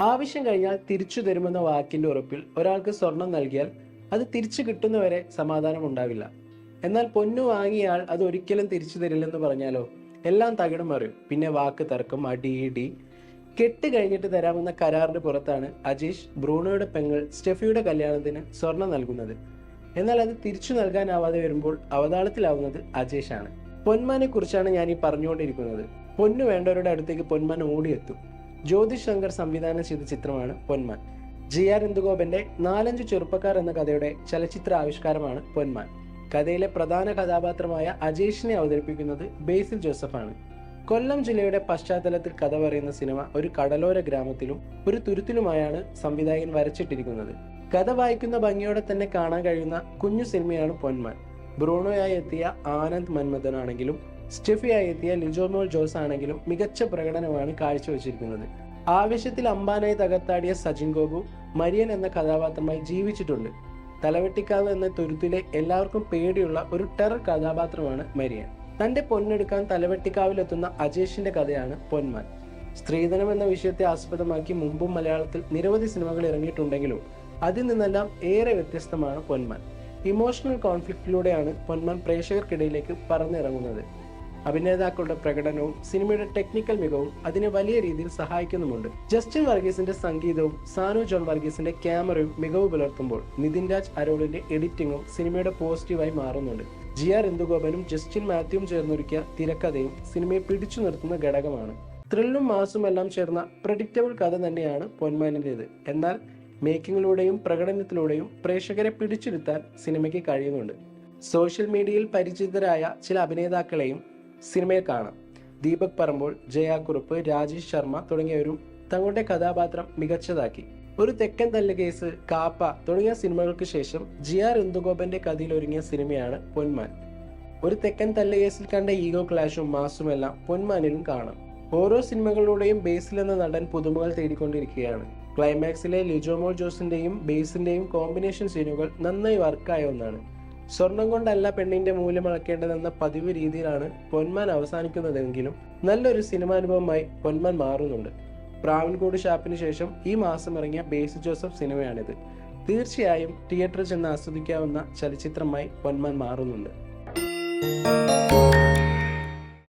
ആവശ്യം കഴിഞ്ഞാൽ തിരിച്ചു തരുമെന്ന വാക്കിന്റെ ഉറപ്പിൽ ഒരാൾക്ക് സ്വർണം നൽകിയാൽ അത് തിരിച്ചു കിട്ടുന്നവരെ സമാധാനം ഉണ്ടാവില്ല. എന്നാൽ പൊന്നു വാങ്ങിയാൽ അത് ഒരിക്കലും തിരിച്ചു തരില്ലെന്ന് പറഞ്ഞാലോ? എല്ലാം തകിടം മറിയും. പിന്നെ വാക്ക് തർക്കം അടി ഇടി. കെട്ട് കഴിഞ്ഞിട്ട് തരാമെന്ന കരാറിന്റെ പുറത്താണ് അജീഷ് ബ്രൂണോയുടെ പെങ്ങൾ സ്റ്റെഫിയുടെ കല്യാണത്തിന് സ്വർണം നൽകുന്നത്. എന്നാൽ അത് തിരിച്ചു നൽകാനാവാതെ വരുമ്പോൾ അവതാളത്തിലാവുന്നത് അജേഷാണ്. പൊന്മാനെ കുറിച്ചാണ് ഞാൻ ഈ പറഞ്ഞുകൊണ്ടിരിക്കുന്നത്. പൊന്നു വേണ്ടവരുടെ അടുത്തേക്ക് പൊന്മാൻ ഓടിയെത്തും. ജ്യോതിഷ് ശങ്കർ സംവിധാനം ചെയ്ത ചിത്രമാണ് പൊന്മാൻ. ജി ആർ ഇന്ദുഗോപന്റെ നാലഞ്ച് ചെറുപ്പക്കാർ എന്ന കഥയുടെ ചലച്ചിത്ര ആവിഷ്കാരമാണ് പൊന്മാൻ. കഥയിലെ പ്രധാന കഥാപാത്രമായ അജേഷിനെ അവതരിപ്പിക്കുന്നത് ബേസിൽ ജോസഫാണ്. കൊല്ലം ജില്ലയുടെ പശ്ചാത്തലത്തിൽ കഥ പറയുന്ന സിനിമ ഒരു കടലോര ഗ്രാമത്തിലും ഒരു തുരുത്തിലുമായാണ് സംവിധായകൻ വരച്ചിട്ടിരിക്കുന്നത്. കഥ വായിക്കുന്ന ഭംഗിയോടെ തന്നെ കാണാൻ കഴിയുന്ന കുഞ്ഞു സിനിമയാണ് പൊന്മാൻ. ബ്രൂണോയായി എത്തിയ ആനന്ദ് മന്മഥനാണെങ്കിലും സ്റ്റെഫിയായി എത്തിയ ലിജോമോൾ ജോസ് ആണെങ്കിലും മികച്ച പ്രകടനമാണ് കാഴ്ചവെച്ചിരിക്കുന്നത്. ആവേശത്തിൽ അമ്പാനായി തകർത്താടിയ സജിൻ ഗോപു മരിയൻ എന്ന കഥാപാത്രമായി ജീവിച്ചിട്ടുണ്ട്. തലവെട്ടിക്കാവ് എന്ന തുരുത്തിലെ എല്ലാവർക്കും പേടിയുള്ള ഒരു ടെറർ കഥാപാത്രമാണ് മരിയൻ. തന്റെ പൊന്നെടുക്കാൻ തലവെട്ടിക്കാവിലെത്തുന്ന അജേഷിന്റെ കഥയാണ് പൊന്മാൻ. സ്ത്രീധനം എന്ന വിഷയത്തെ ആസ്പദമാക്കി മുമ്പും മലയാളത്തിൽ നിരവധി സിനിമകൾ ഇറങ്ങിയിട്ടുണ്ടെങ്കിലും അതിൽ നിന്നെല്ലാം ഏറെ വ്യത്യസ്തമാണ് പൊന്മാൻ. ഇമോഷണൽ കോൺഫ്ലിക്റ്റിലൂടെയാണ് പൊന്മാൻ പ്രേക്ഷകർക്കിടയിലേക്ക് പറന്നിറങ്ങുന്നത്. അഭിനേതാക്കളുടെ പ്രകടനവും സിനിമയുടെ ടെക്നിക്കൽ മികവും അതിനെ വലിയ രീതിയിൽ സഹായിക്കുന്നുമുണ്ട്. ജസ്റ്റിൻ വർഗീസിന്റെ സംഗീതവും സാനു ജോൺ വർഗീസിന്റെ ക്യാമറയും മികവ് പുലർത്തുമ്പോൾ നിതിൻ രാജ് അരോളിന്റെ എഡിറ്റിംഗും സിനിമയുടെ പോസിറ്റീവായി മാറുന്നുണ്ട്. ജി ആർ ഇന്ദുഗോപനും ജസ്റ്റിൻ മാത്യുവും ചേർന്നൊരുക്കിയ തിരക്കഥയും സിനിമയെ പിടിച്ചു നിർത്തുന്ന ഘടകമാണ്. ത്രില്ലും മാസും എല്ലാം ചേർന്ന പ്രഡിക്റ്റബിൾ കഥ തന്നെയാണ് പൊന്മാനിന്റെത് എന്നാൽ മേക്കിങ്ങിലൂടെയും പ്രകടനത്തിലൂടെയും പ്രേക്ഷകരെ പിടിച്ചിരുത്താൻ സിനിമയ്ക്ക് കഴിയുന്നുണ്ട്. സോഷ്യൽ മീഡിയയിൽ പരിചിതരായ ചില അഭിനേതാക്കളെയും സിനിമയിൽ കാണാം. ദീപക് പറമ്പോൾ ജയാക്കുറുപ്പ് രാജേഷ് ശർമ്മ തുടങ്ങിയവരും തങ്ങളുടെ കഥാപാത്രം മികച്ചതാക്കി. ഒരു തെക്കൻ തല്ല് കേസ് കാപ്പ തുടങ്ങിയ സിനിമകൾക്ക് ശേഷം ജി ആർ ഇന്ദുഗോപന്റെ കഥയിൽ ഒരുങ്ങിയ സിനിമയാണ് പൊന്മാൻ. ഒരു തെക്കൻ തല്ല് കേസിൽ കണ്ട ഈഗോ ക്ലാഷും മാസുമെല്ലാം പൊന്മാനിലും കാണാം. ഓരോ സിനിമകളിലൂടെയും ബേസിൽ എന്ന നടൻ പുതുമകൾ തേടിക്കൊണ്ടിരിക്കുകയാണ്. ക്ലൈമാക്സിലെ ലിജോമോൾ ജോസിന്റെയും ബേസിന്റെയും കോമ്പിനേഷൻ സീനുകൾ നന്നായി വർക്കായ ഒന്നാണ്. സ്വർണം കൊണ്ടല്ല പെണ്ണിന്റെ മൂല്യം അളക്കേണ്ടതെന്ന പതിവ് രീതിയിലാണ് പൊന്മാൻ അവസാനിക്കുന്നതെങ്കിലും നല്ലൊരു സിനിമാനുഭവമായി പൊന്മാൻ മാറുന്നുണ്ട്. പ്രാവൻകൂട് ഷാപ്പിന് ശേഷം ഈ മാസം ഇറങ്ങിയ ബേസ് ജോസഫ് സിനിമയാണിത്. തീർച്ചയായും തിയേറ്ററിൽ ചെന്ന് ആസ്വദിക്കാവുന്ന ചലച്ചിത്രമായി പൊന്മാൻ മാറുന്നുണ്ട്.